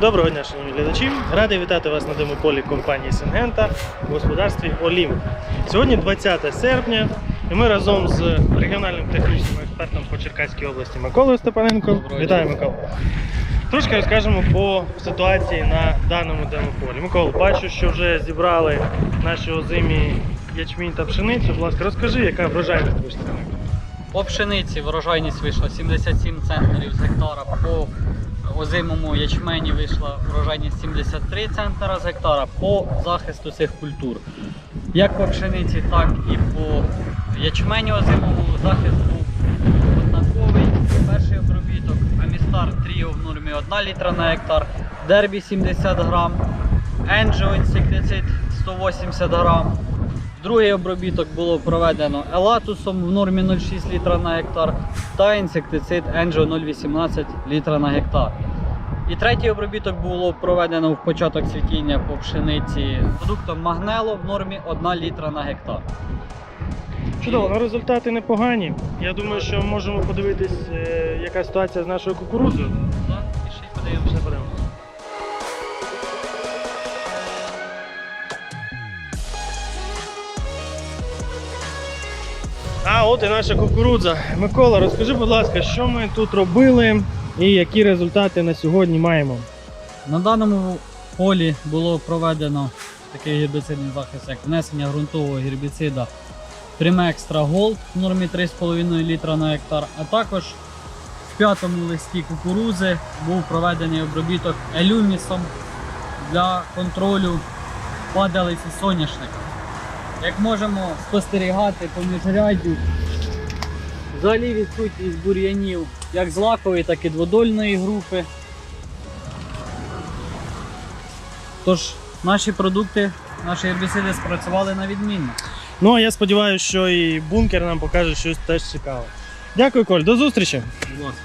Доброго дня, шановні глядачі! Радий вітати вас на демополі компанії Сингента в господарстві Олімп. Сьогодні 20 серпня, і ми разом з регіональним технічним експертом по Черкаській області Миколою Степаненко. Вітаю. Микола. Трошки розкажемо по ситуації на даному демополі. Микола, бачу, що вже зібрали наші озимі ячмінь та пшеницю. Будь ласка, розкажи, яка врожайність вийшла. По пшениці врожайність вийшла 77 центнерів з гектара. По озимому ячмені вийшла врожайність 73 центнера з гектара по захисту цих культур. Як по пшениці, так і по ячмені озимому захист був однаковий. Перший обробіток Амістар Тріо в нормі 1 літра на гектар, Дербі 70 грам, Енджо інсектицид 180 грам. Другий обробіток було проведено елатусом в нормі 0,6 літра на гектар та інсектицид Енджо 0,18 літра на гектар. І третій обробіток було проведено в початок цвітіння по пшениці продуктом Магнело в нормі 1 літра на гектар. Чудово, результати непогані. Я думаю, що можемо подивитись, е, яка ситуація з нашою кукурудзою. А от і наша кукурудза. Микола, розкажи, будь ласка, що ми тут робили і які результати на сьогодні маємо. На даному полі було проведено такий гербіцидний захист, як внесення ґрунтового гербіцида Тримекстра Gold в нормі 3,5 літра на гектар, а також в п'ятому листі кукурузи був проведений обробіток елюмісом для контролю падалиці соняшника. Як можемо спостерігати по міжряддю, взагалі відсутність бур'янів як з лакової, так і дводольної групи. Тож наші продукти, наші гербіциди спрацювали на відмінно. Ну а я сподіваюся, що і бункер нам покаже щось теж цікаве. Дякую, Коль, до зустрічі! Будь ласка.